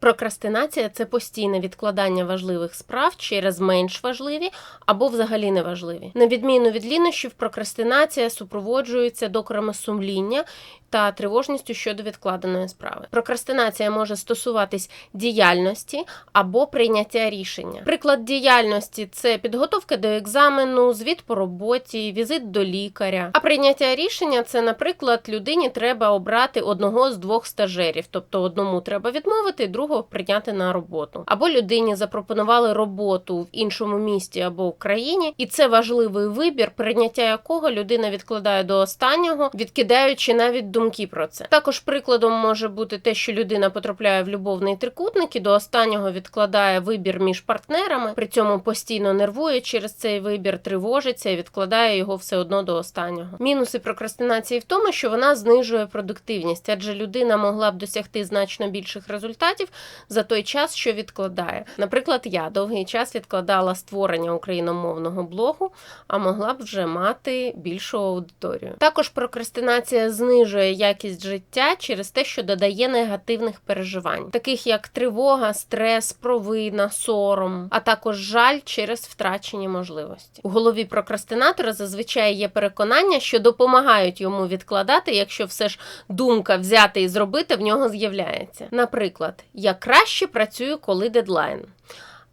Прокрастинація це постійне відкладання важливих справ через менш важливі або взагалі неважливі. На відміну від лінощів, прокрастинація супроводжується докорами сумління та тривожністю щодо відкладеної справи. Прокрастинація може стосуватись діяльності або прийняття рішення. Приклад діяльності це підготовка до екзамену, звіт по роботі, візит до лікаря. А прийняття рішення це, наприклад, людині треба обрати одного з двох стажерів, тобто одному треба відмовити, другого прийняти на роботу. Або людині запропонували роботу в іншому місті або в країні, і це важливий вибір, прийняття якого людина відкладає до останнього, відкидаючи навіть думки про це. Також прикладом може бути те, що людина потрапляє в любовний трикутник і до останнього відкладає вибір між партнерами, при цьому постійно нервує через цей вибір, тривожиться і відкладає його все одно до останнього. Мінуси прокрастинації в тому, що вона знижує продуктивність, адже людина могла б досягти значно більших результатів за той час, що відкладає. Наприклад, я довгий час відкладала створення україномовного блогу, а могла б вже мати більшу аудиторію. Також прокрастинація знижує якість життя через те, що додає негативних переживань, таких як тривога, стрес, провина, сором, а також жаль через втрачені можливості. У голові прокрастинатора зазвичай є переконання, що допомагають йому відкладати, якщо все ж думка взяти і зробити в нього з'являється. Наприклад, я краще працюю, коли дедлайн.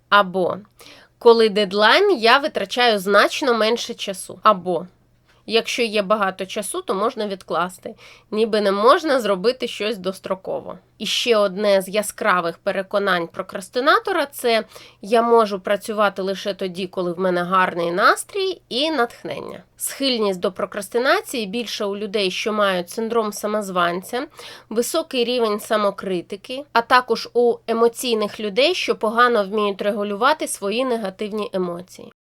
Або коли дедлайн, я витрачаю значно менше часу. Або якщо є багато часу, то можна відкласти, ніби не можна зробити щось достроково. І ще одне з яскравих переконань прокрастинатора це я можу працювати лише тоді, коли в мене гарний настрій і натхнення. Схильність до прокрастинації більше у людей, що мають синдром самозванця, високий рівень самокритики, а також у емоційних людей, що погано вміють регулювати свої негативні емоції.